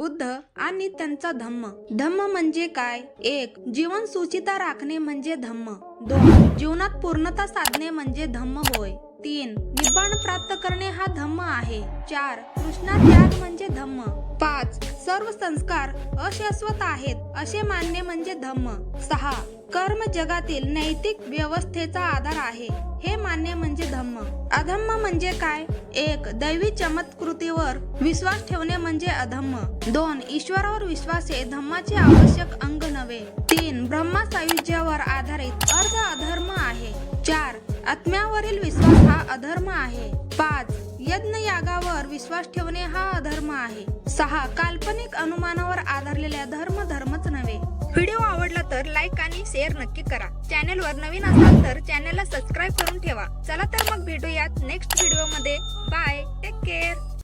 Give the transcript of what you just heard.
बुद्ध आणि त्यांचा धम्म. धम्म म्हणजे काय? एक जीवन सुचिता राखणे म्हणजे धम्म. दोन जीवनात पूर्णता साधणे म्हणजे धम्म होय. तीन निब्बाण प्राप्त करणे हा धम्म आहे. चार कृष्णा त्याग म्हणजे धम्म. पाच सर्व संस्कार अशाश्वत आहेत असे मानणे म्हणजे धम्म. सहा कर्म जगातील नैतिक व्यवस्थेचा आधार आहे. हे मान्य म्हणजे धम्म. अधम्म म्हणजे काय? एक दैवी चमत्कृतीवर विश्वास ठेवणे म्हणजे अधम्म. दोन ईश्वरावर विश्वास हे धम्माचे आवश्यक अंग नव्हे. तीन ब्रह्मा सायुज्यावर आधारित अर्ध अधर्म आहे. चार आत्म्यावरील विश्वास हा अधर्म आहे. पाच यज्ञ यागावर विश्वास ठेवणे हा अधर्म आहे. सहा काल्पनिक अनुमानावर आधारलेल्या धर्म धर्मच नव्हे. व्हिडिओ आवडला तर लाईक आणि शेअर नक्की करा. चॅनेलवर नवीन असाल तर चॅनेलला सबस्क्राईब करून ठेवा. चला तर मग भेटूयात नेक्स्ट व्हिडिओमध्ये. Bye take care